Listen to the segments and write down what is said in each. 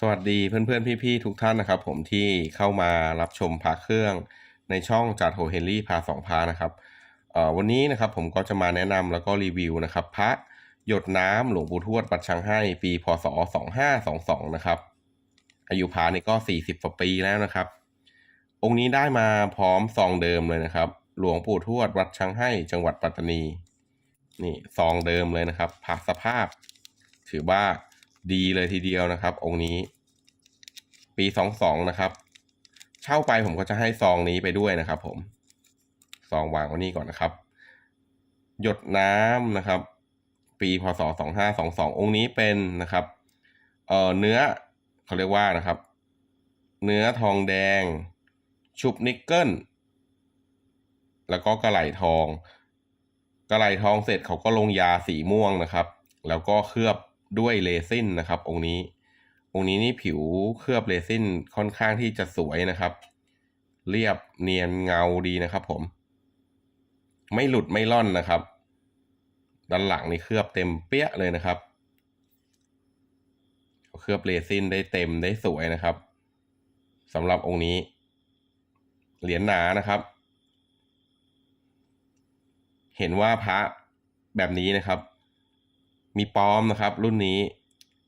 สวัสดีเพื่อนๆ พี่ๆ ทุกท่านนะครับ ผมที่เข้ามารับชมพาเครื่องในช่องจัดโฮเฮนรี่พาสองพานะครับวันนี้นะครับผมก็จะมาแนะนำแล้วก็รีวิวนะครับพระหยดน้ำหลวงปู่ทวดวัดชังให้ปีพศ 2522 นะครับ อายุพระนี่ก็ 40กว่าปีแล้วนะครับ องค์นี้ได้มาพร้อมซองเดิมเลยนะครับ หลวงปู่ทวดวัดชังให้จังหวัดปัตตานี นี่ซองเดิมเลยนะครับพระสภาพ ถือว่า ดีเลยทีเดียวนะครับ องค์นี้ ปีสองสองนะครับ เช่าไปผมก็จะให้ซองนี้ไปด้วยนะครับ ผมซองวางไว้นี่ก่อนนะครับ หยดน้ำนะครับ ปีพศสองห้าสองสององค์นี้เป็นนะครับเอ่อเนื้อเขาเรียกว่านะครับ เนื้อทองแดง ชุบนิกเกิลแล้วก็กระไหลทอง กระไหลทองเสร็จเขาก็ลงยาสีม่วงนะครับ แล้วก็เคลือบ ด้วยเรซินนะครับ องค์นี้ องค์นี้นี่ผิวเคลือบเรซินค่อนข้างที่จะสวยนะครับ เรียบเนียนเงาดีนะครับ ผม ไม่หลุดไม่ล่อนนะครับ ด้านหลังนี่เคลือบเต็มเปี้ยเลยนะครับ เคลือบเรซินได้เต็มได้สวยนะครับสำหรับองค์นี้ เหรียญหนานะครับ เห็นว่าพระแบบนี้นะครับ มีปลอมนะครับ รุ่นนี้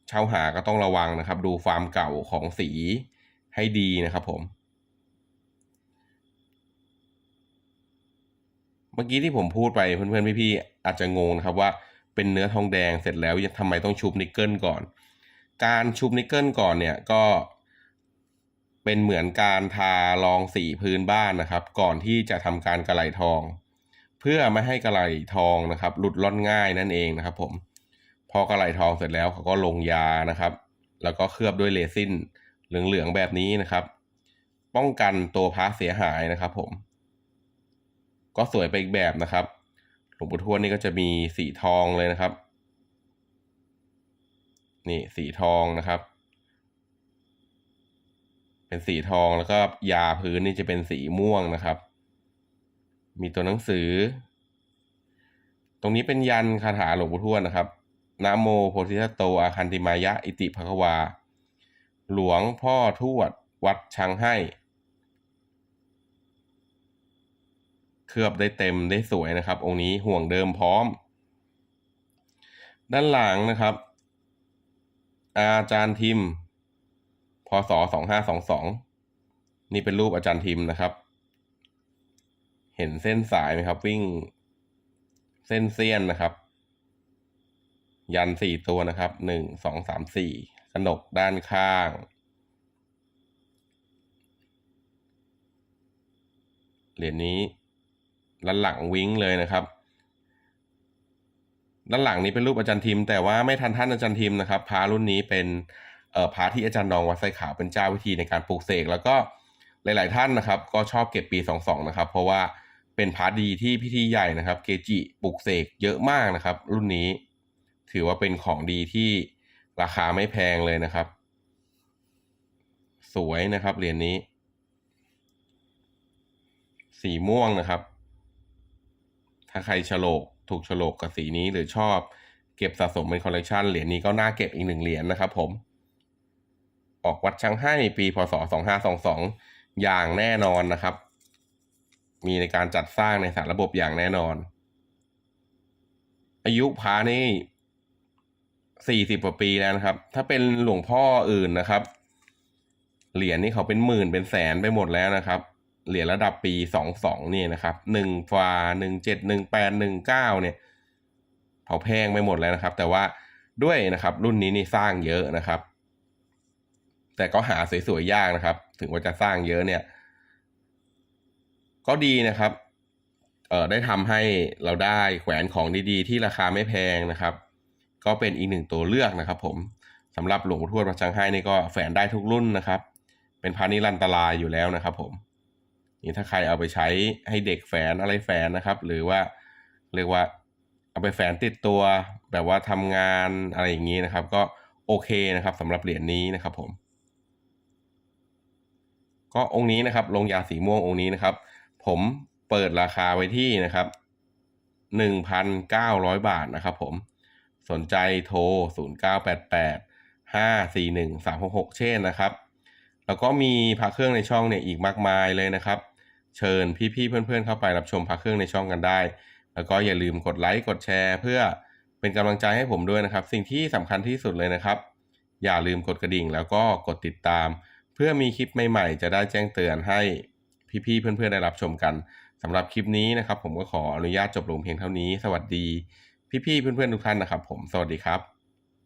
เช่าหาก็ต้องระวังนะครับ ดูความเก่าของสีให้ดีนะครับผม เมื่อกี้ที่ผมพูดไปเพื่อนๆพี่ๆอาจจะงงนะครับว่าเป็นเนื้อทองแดงเสร็จแล้วยังทำไมต้องชุบนิกเกิลก่อน การชุบนิกเกิลก่อนเนี่ยก็เป็นเหมือนการทารองสีพื้นบ้านนะครับ ก่อนที่จะทำการกระไหลทอง เพื่อไม่ให้กระไหลทองนะครับ หลุดล่อนง่ายนั่นเองนะครับผม พอกระไหลทองเสร็จแล้วเขาก็ลงยานะครับ แล้วก็เคลือบด้วยเรซินเหลืองๆแบบนี้นะครับ ป้องกันตัวพระเสียหายนะครับ ผม ก็สวยไปอีกแบบนะครับหลวงปู่ทวดนี่ก็จะมีสีทองเลยนะครับ นี่สีทองนะครับ เป็นสีทองแล้วก็ยาพื้นนี่จะเป็นสีม่วงนะครับ มีตัวหนังสือ ตรงนี้เป็นยันคาถาหลวงปู่ทวดนะครับ นะโมโพธิสัตโตอาคันติมายะ อิติภควา หลวงพ่อทวดวัดชังให้ เคลือบได้เต็มได้สวยนะครับ องค์นี้ห่วงเดิมพร้อม ด้านหลังนะครับ อาจารย์ทิม พศสองห้าสองสองนี่เป็นรูปอาจารย์ทิมนะครับ เห็นเส้นสายไหมครับ วิ่งเส้นเสี้ยนนะครับ ยันสี่ตัวนะครับหนึ่งสองสามสี่กระหนกด้านข้าง เหรียญนี้ด้านหลังวิ้งเลยนะครับ ด้านหลังนี้เป็นรูปอาจารย์ทิม แต่ว่าไม่ทันท่านอาจารย์ทิมนะครับพารุ่นนี้เป็นเอ่อพาที่อาจารย์นองวัดไซขาวเป็นเจ้าวิธีในการปลูกเสกแล้วก็หลาย ๆ ท่านนะครับ ก็ชอบเก็บปีสองสองนะครับ เพราะว่าเป็นพาดีที่พิธีใหญ่นะครับ เกจิปลูกเสกเยอะมากนะครับ รุ่นนี้ ถือว่าเป็นของดีที่ราคาไม่แพงเลยนะครับ สวยนะครับเหรียญนี้ สีม่วงนะครับ ถ้าใครฉลกถูกฉลกกับสีนี้หรือชอบเก็บสะสมเป็นคอลเลกชันเหรียญนี้ก็น่าเก็บอีกหนึ่งเหรียญนะครับผม ออกวัดชังให้ปีพศ 2522 อย่างแน่นอนนะครับ มีในการจัดสร้างในสารระบบอย่างแน่นอน อายุพานี่ 40กว่าปีแล้วนะครับ ถ้าเป็นหลวงพ่ออื่นนะครับ เหรียญนี่เขาเป็นหมื่นเป็นแสนไปหมดแล้วนะครับ เหรียญระดับปีสองสองนี่นะครับหนึ่งฟาหนึ่งเจ็ดหนึ่งแปดหนึ่งเก้าเนี่ยเขาแพงไปหมดแล้วนะครับ แต่ว่าด้วยนะครับ รุ่นนี้นี่สร้างเยอะนะครับ แต่ก็หาสวยๆยากนะครับ ถึงว่าจะสร้างเยอะเนี่ย ก็ดีนะครับ เอ่อได้ทำให้เราได้แขวนของดีๆ ที่ราคาไม่แพงนะครับ ก็เป็นอีกหนึ่งตัวเลือกนะครับผมสำหรับหลวงปู่ทวดวัดชังให้นี่ก็แฝนได้ทุกรุ่นนะครับ เป็นพานิรันตรายอยู่แล้วนะครับผมนี่ถ้าใครเอาไปใช้ให้เด็กแฝนอะไรแฝนนะครับ หรือว่าเรียกว่าเอาไปแฝนติดตัว แบบว่าทำงานอะไรอย่างนี้นะครับ ก็โอเคนะครับสำหรับเหรียญนี้นะครับผม ก็องค์นี้นะครับลงยาสีม่วงองค์นี้นะครับ ผมเปิดราคาไว้ที่นะครับหนึ่งพันเก้าร้อยบาทนะครับผม สนใจโทรศูนย์เก้าแปดแปดห้าสี่หนึ่งสามหกหกเช่นนะครับ แล้วก็มีพระเครื่องในช่องเนี่ยอีกมากมายเลยนะครับ เชิญพี่ๆเพื่อนๆเข้าไปรับชมพระเครื่องในช่องกันได้ แล้วก็อย่าลืมกดไลค์กดแชร์เพื่อเป็นกำลังใจให้ผมด้วยนะครับ สิ่งที่สำคัญที่สุดเลยนะครับ อย่าลืมกดกระดิ่งแล้วก็กดติดตาม เพื่อมีคลิปใหม่ๆ จะได้แจ้งเตือนให้พี่ๆเพื่อนๆได้รับชมกันสำหรับคลิปนี้นะครับ ผมก็ขออนุญาตจบลงเพียงเท่านี้ สวัสดี พี่ๆเพื่อนๆทุกท่านนะครับ ผมสวัสดีครับ